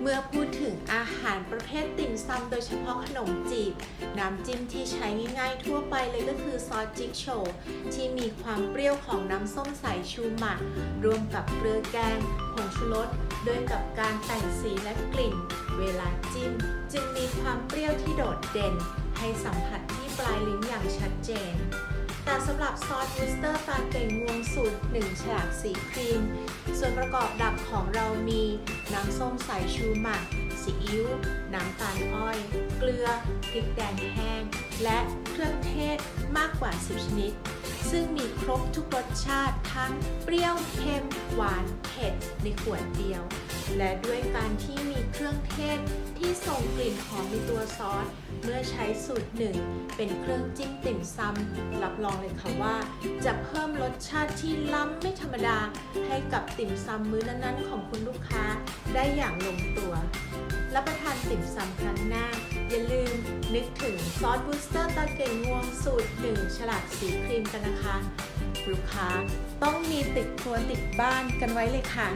เมื่อพูดถึงอาหารประเภทติ่มซำโดยเฉพาะขนมจีบ น้ำจิ้มที่ใช้ง่ายๆทั่วไปเลยก็คือซอสจิ๊กโชว์ที่มีความเปรี้ยวของน้ำส้มสายชูหมักรวมกับเกลือแกงผงชูรสด้วยกับการแต่งสีและกลิ่น เวลาจิ้ม จึงมีความเปรี้ยวที่โดดเด่น ให้สัมผัสที่ปลายลิ้นอย่างชัดเจน แต่สำหรับซอสวูสเตอร์ตาเก่งงวงสูตร 1 ฉลากสีครีม ส่วนประกอบดับของเรามี น้ำส้มสายชูหมักซีอิ๊วน้ำตาลอ้อย เกลือพริกแดงแห้ง และเครื่องเทศมากกว่า 10 ชนิด ซึ่งมีครบทุกรสชาติทั้งเปรี้ยวเค็ม หวานเผ็ดในขวดเดียว และด้วยการที่มีเครื่องเทศที่ส่งกลิ่นหอมในตัวซอส เมื่อใช้สูตรหนึ่งเป็นเครื่องจิ้มติ่มซำรับรองเลยค่ะว่า จะเพิ่มรสชาติที่ล้ำไม่ธรรมดา ให้กับติ่มซำมื้อนั้นๆของคุณลูกค้า ได้อย่างลงตัว รับประทานติ่มซำครั้งหน้า นึกถึงซอสบูสเตอร์ตาเก่งงวงสูตรหนึ่งฉลากสีครีมกันนะคะ ลูกค้าต้องมีติดครัวติดบ้านกันไว้เลยค่ะ